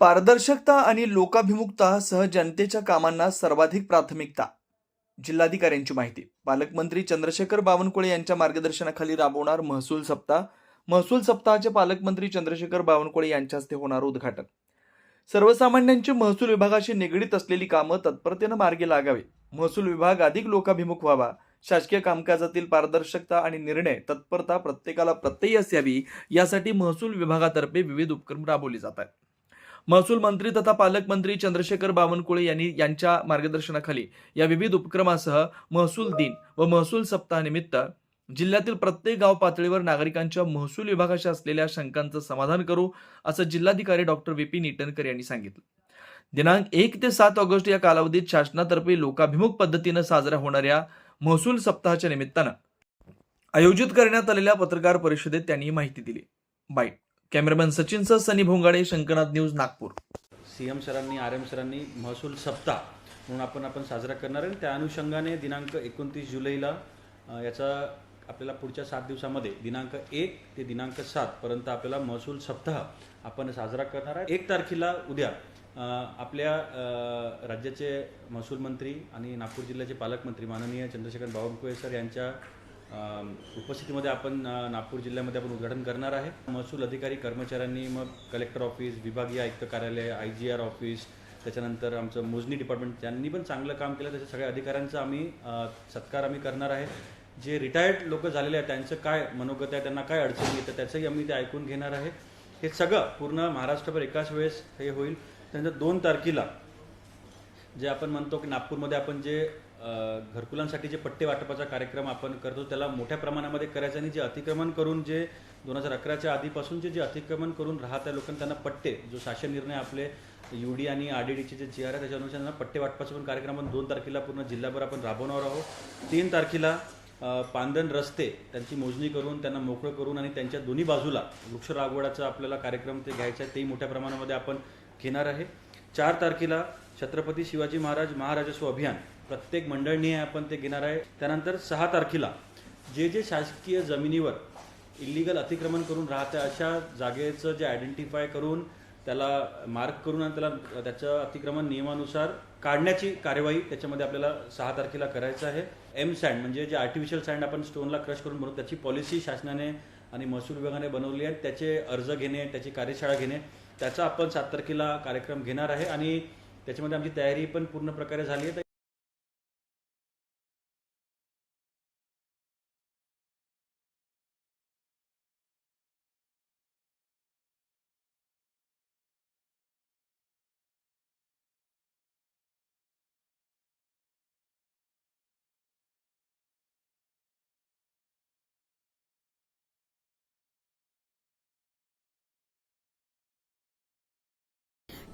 पारदर्शकता आणि लोकाभिमुखता सह जनतेच्या कामांना सर्वाधिक प्राथमिकता. जिल्हाधिकाऱ्यांची माहिती. पालकमंत्री चंद्रशेखर बावनकुळे यांच्या मार्गदर्शनाखाली राबवणार महसूल सप्ताह. महसूल सप्ताहाचे पालकमंत्री चंद्रशेखर बावनकुळे यांच्या हस्ते होणार उद्घाटन. सर्वसामान्यांची महसूल विभागाशी निगडीत असलेली कामं तत्परतेनं मार्गी लागावी. महसूल विभाग अधिक लोकाभिमुख व्हावा. शासकीय कामकाजातील पारदर्शकता आणि निर्णय तत्परता प्रत्येकाला प्रत्ययी असावी यासाठी महसूल विभागातर्फे विविध उपक्रम राबवले जात आहेत. महसूल मंत्री तथा पालकमंत्री चंद्रशेखर बावनकुळे यांनी यांच्या मार्गदर्शनाखाली या विविध उपक्रमासह महसूल दिन व महसूल सप्ताहानिमित्त जिल्ह्यातील प्रत्येक गाव पातळीवर नागरिकांच्या महसूल विभागाशी असलेल्या शंकांचं समाधान करू असं जिल्हाधिकारी डॉक्टर विपिन इटनकर यांनी सांगितलं. दिनांक एक ते सात ऑगस्ट या कालावधीत शासनातर्फे लोकाभिमुख पद्धतीनं साजऱ्या होणाऱ्या महसूल सप्ताहाच्या निमित्तानं आयोजित करण्यात आलेल्या पत्रकार परिषदेत त्यांनी ही माहिती दिली. बाईट. कॅमेरामॅन सचिनसह सनी भोंगाडे शंकरनाथ न्यूज नागपूर. सीएम सरांनी आर एम सरांनी महसूल सप्ताह म्हणून आपण आपण साजरा करणार आहे. त्या अनुषंगाने दिनांक एकोणतीस जुलैला याचा आपल्याला पुढच्या सात दिवसामध्ये दिनांक एक ते दिनांक सातपर्यंत आपल्याला महसूल सप्ताह आपण साजरा करणार आहे. एक तारखेला उद्या आपल्या राज्याचे महसूल मंत्री आणि नागपूर जिल्ह्याचे पालकमंत्री माननीय चंद्रशेखर बावनकुळे सर यांच्या उपस्थितीमध्ये आपण नागपूर जिल्ह्यामध्ये आपण उद्घाटन करणार आहे. महसूल अधिकारी कर्मचाऱ्यांनी मग कलेक्टर ऑफिस विभागीय आयुक्त कार्यालय आय जी आर ऑफिस त्याच्यानंतर आमचं मोजणी डिपार्टमेंट त्यांनी पण चांगलं काम केलं. त्याच्या सगळ्या अधिकाऱ्यांचा आम्ही सत्कार आम्ही करणार आहे. जे रिटायर्ड लोक झालेले आहेत त्यांचं काय मनोगत आहे त्यांना काय अडचणी येतं त्याचंही आम्ही ते ऐकून घेणार आहे. हे सगळं पूर्ण महाराष्ट्रभर एकाच वेळेस हे होईल. त्यानंतर दोन तारखेला जे आपण म्हणतो की नागपूरमध्ये आपण जे घरकुलांसाठी जे पट्टे वाटपाचा कार्यक्रम आपण करतो त्याला मोठ्या प्रमाणामध्ये करायचं आणि जे अतिक्रमण करून जे दोन हजार अकराच्या आधीपासूनचे जे अतिक्रमण करून राहत आहे लोकांना त्यांना पट्टे जो शासन निर्णय आपले यू डी आणि आर डी डीचे जे जी आर आहे त्याच्यानुसार त्यांना पट्टे वाटपाचा पण कार्यक्रम आपण दोन तारखेला पूर्ण जिल्हाभर आपण राबवणार आहोत. तीन तारखेला पांदन रस्ते त्यांची मोजणी करून त्यांना मोकळं करून आणि त्यांच्या दोन्ही बाजूला वृक्ष लागवडाचा आपल्याला कार्यक्रम ते घ्यायचा आहे तेही मोठ्या प्रमाणामध्ये आपण घेणार आहे. चार तारखेला छत्रपती शिवाजी महाराज महाराजस्व अभियान प्रत्येक मंडळनी आपण ते घेणार आहे. त्यानंतर सहा तारखेला जे जे शासकीय जमिनीवर इलिगल अतिक्रमण करून राहत्या अशा जागेचं जे आयडेंटिफाय करून त्याला मार्क करून आणि त्याला त्याचं अतिक्रमण नियमानुसार काढण्याची कार्यवाही त्याच्यामध्ये आपल्याला सहा तारखेला करायचं आहे. एम सँड म्हणजे जे आर्टिफिशियल सँड आपण स्टोनला क्रश करून बनवतो त्याची पॉलिसी शासनाने आणि महसूल विभागाने बनवली आहे. त्याचे अर्ज घेणे त्याची कार्यशाळा घेणे त्याचा आपण सात तारखेला कार्यक्रम घेणार आहे. आणि त्याच्यामध्ये आमची तयारी पण पूर्ण प्रकारे झाली आहे.